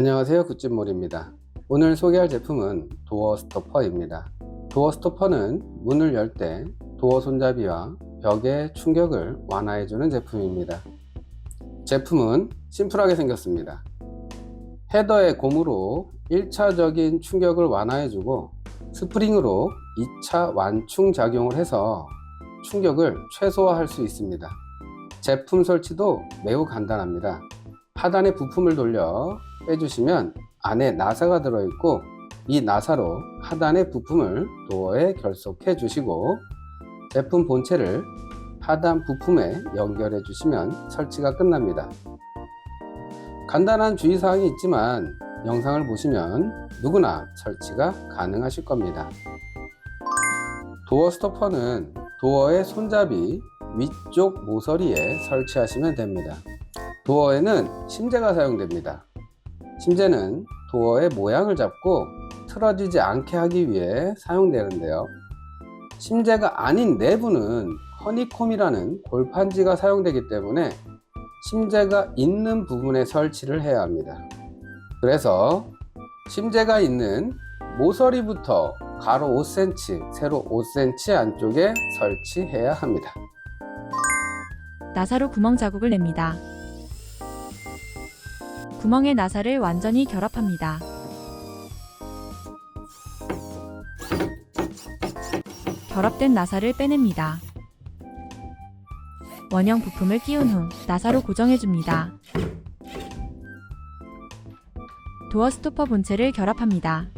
안녕하세요 굿즈몰입니다. 오늘 소개할 제품은 도어 스토퍼입니다. 도어 스토퍼는 문을 열 때 도어 손잡이와 벽의 충격을 완화해주는 제품입니다. 제품은 심플하게 생겼습니다. 헤더의 고무로 1차적인 충격을 완화해주고 스프링으로 2차 완충 작용을 해서 충격을 최소화할 수 있습니다. 제품 설치도 매우 간단합니다 하단에 부품을 돌려 빼주시면 안에 나사가 들어있고 이 나사로 하단의 부품을 도어에 결속해 주시고 제품 본체를 하단 부품에 연결해 주시면 설치가 끝납니다. 간단한 주의사항이 있지만 영상을 보시면 누구나 설치가 가능하실 겁니다. 도어 스토퍼는 도어의 손잡이 위쪽 모서리에 설치하시면 됩니다. 도어에는 심재가 사용됩니다. 심재는 도어의 모양을 잡고 틀어지지 않게 하기 위해 사용되는데요. 심재가 아닌 내부는 허니콤이라는 골판지가 사용되기 때문에 심재가 있는 부분에 설치를 해야 합니다. 그래서 심재가 있는 모서리부터 가로 5cm, 세로 5cm 안쪽에 설치해야 합니다. 나사로 구멍 자국을 냅니다. 구멍에 나사를 완전히 결합합니다. 결합된 나사를 빼냅니다. 원형 부품을 끼운 후 나사로 고정해줍니다. 도어 스토퍼 본체를 결합합니다.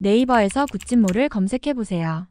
네이버에서 굿즈몰을 검색해보세요.